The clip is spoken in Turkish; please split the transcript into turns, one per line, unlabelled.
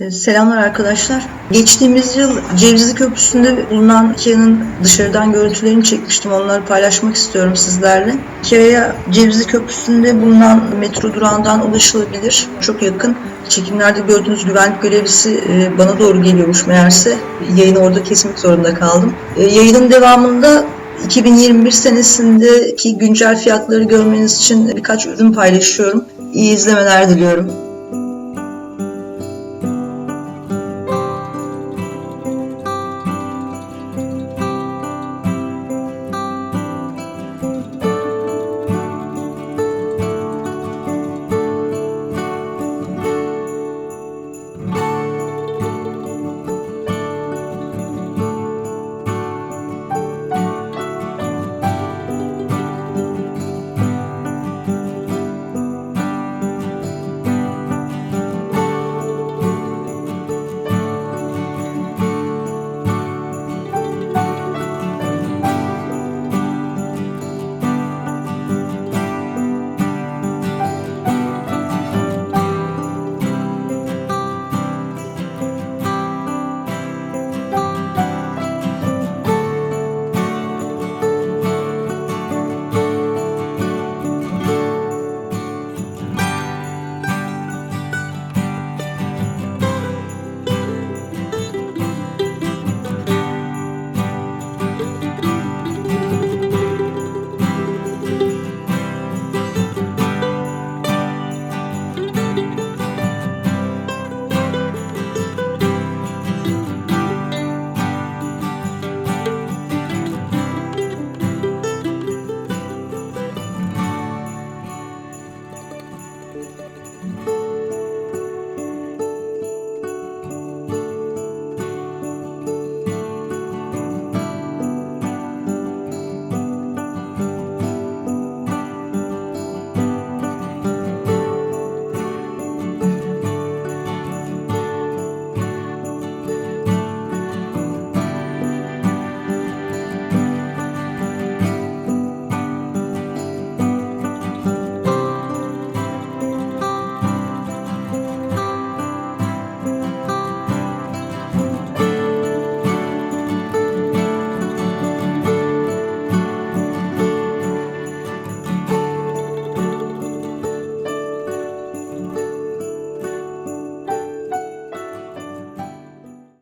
Ee, selamlar arkadaşlar. Geçtiğimiz yıl Cevizli Köprüsü'nde bulunan Ikea'nın dışarıdan görüntülerini çekmiştim. Onları paylaşmak istiyorum sizlerle. Ikea'ya Cevizli Köprüsü'nde bulunan metro durağından ulaşılabilir. Çok yakın. Çekimlerde gördüğünüz güvenlik görevlisi e, bana doğru geliyormuş meğerse. Yayını orada kesmek zorunda kaldım. E, yayının devamında 2021 senesindeki güncel fiyatları görmeniz için birkaç ürün paylaşıyorum. İyi izlemeler diliyorum.